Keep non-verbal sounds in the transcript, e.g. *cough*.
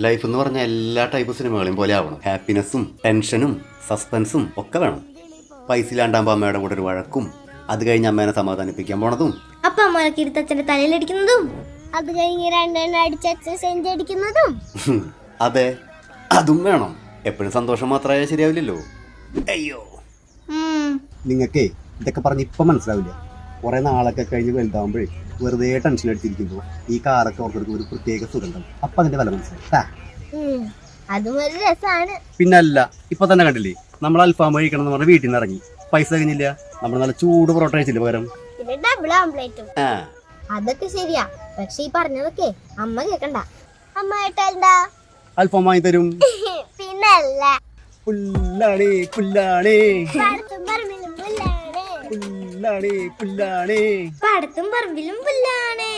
Life എന്ന് പറഞ്ഞ എല്ലാ ടൈപ്പ് സിനിമകളെയും പോലെ ആവണം. ഹാപ്പിനെസ്സും ടെൻഷനും സസ്പെൻസും ഒക്കെ വേണം. പൈസ ഇല്ലാണ്ടാകുമ്പോൾ അമ്മയുടെ കൂടെ ഒരു വഴക്കും അത് കഴിഞ്ഞ് അമ്മേനെ സമാധാനിപ്പിക്കാൻ പോണതും. അപ്പൊ ഇരുത്തച്ഛന്റെ തലയിലടിക്കുന്നതും അത് കഴിഞ്ഞ് രണ്ടെണ്ണം അടിച്ച് സെഞ്ചി അടിക്കുന്നതും. *laughs* അതെ അതും വേണം. എപ്പോഴും സന്തോഷം മാത്രമായാൽ ശരിയാവില്ലല്ലോ. അയ്യോ. നിങ്ങൾക്കേ ഇതൊക്കെ പറഞ്ഞ് ഇപ്പൊ മനസ്സിലാവില്ല. കുറെ നാളൊക്കെ കഴിഞ്ഞ് വലുതാവുമ്പോഴേ വെറുതെ ടെൻഷൻ അടിച്ചിരിക്കുമ്പോൾ ഈ കാറൊക്കെ ഓർത്തെടുക്കും ഒരു പ്രത്യേക സുഖം അപ്പൊ അതിന്റെ വില മനസ്സിലായി. പിന്നല്ല ഇപ്പൊ തന്നെ കണ്ടില്ലേ? നമ്മൾ അൽഫാം കഴിക്കണം എന്ന് പറഞ്ഞാൽ വീട്ടിൽ നിന്ന് ഇറങ്ങി. പൈസ കഴിഞ്ഞില്ല. നമ്മൾ നല്ല ചൂട് പൊറോട്ട കഴിച്ചില്ല പകരം? അതൊക്കെ ശരിയാ. പക്ഷെ ഈ പറഞ്ഞതൊക്കെ അമ്മ കേക്കണ്ട. അമ്മ കേട്ടാ അൽഫാം വാങ്ങി തരും. *laughs* പിന്നല്ല. പുല്ലാണേ പുല്ലാണേ. പുല്ലാണ്. പുല്ലാണേ പുല്ലാണേ. പാടത്തും പറമ്പിലും പുല്ലാണേ.